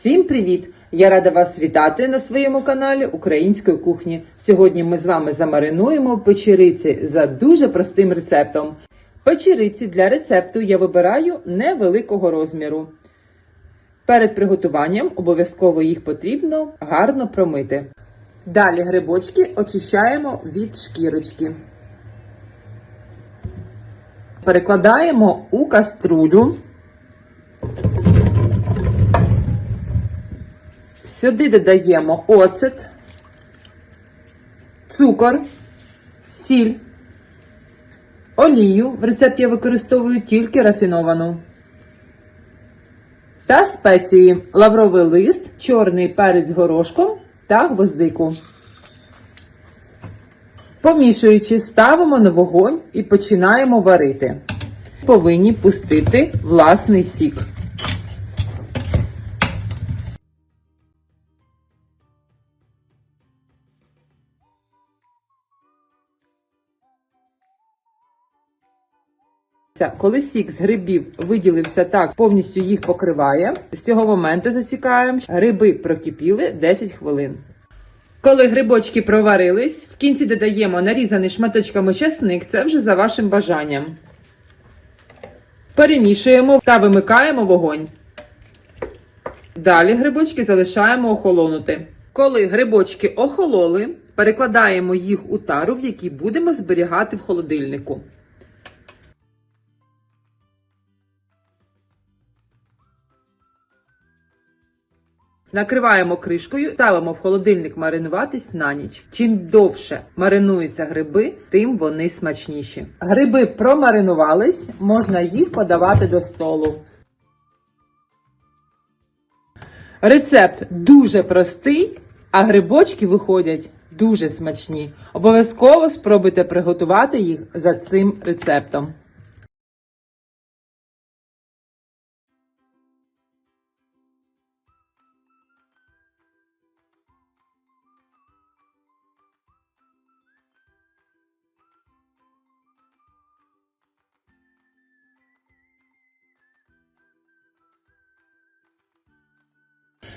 Всім привіт! Я рада вас вітати на своєму каналі Української кухні. Сьогодні ми з вами замаринуємо печериці за дуже простим рецептом. Печериці для рецепту я вибираю невеликого розміру. Перед приготуванням обов'язково їх потрібно гарно промити. Далі грибочки очищаємо від шкірочки. Перекладаємо у каструлю. Сюди додаємо оцет, цукор, сіль, олію. В рецепті я використовую тільки рафіновану. Та спеції лавровий лист, чорний перець з горошком та гвоздику. Помішуючи, ставимо на вогонь і починаємо варити. Повинні пустити власний сік. Коли сік з грибів виділився так, повністю їх покриває. З цього моменту засікаємо, гриби прокипіли 10 хвилин. Коли грибочки проварились, в кінці додаємо нарізаний шматочками часник, це вже за вашим бажанням. Перемішуємо та вимикаємо вогонь. Далі грибочки залишаємо охолонути. Коли грибочки охололи, перекладаємо їх у тару, в якій будемо зберігати в холодильнику. Накриваємо кришкою, ставимо в холодильник маринуватись на ніч. Чим довше маринуються гриби, тим вони смачніші. Гриби промаринувались, можна їх подавати до столу. Рецепт дуже простий, а грибочки виходять дуже смачні. Обов'язково спробуйте приготувати їх за цим рецептом.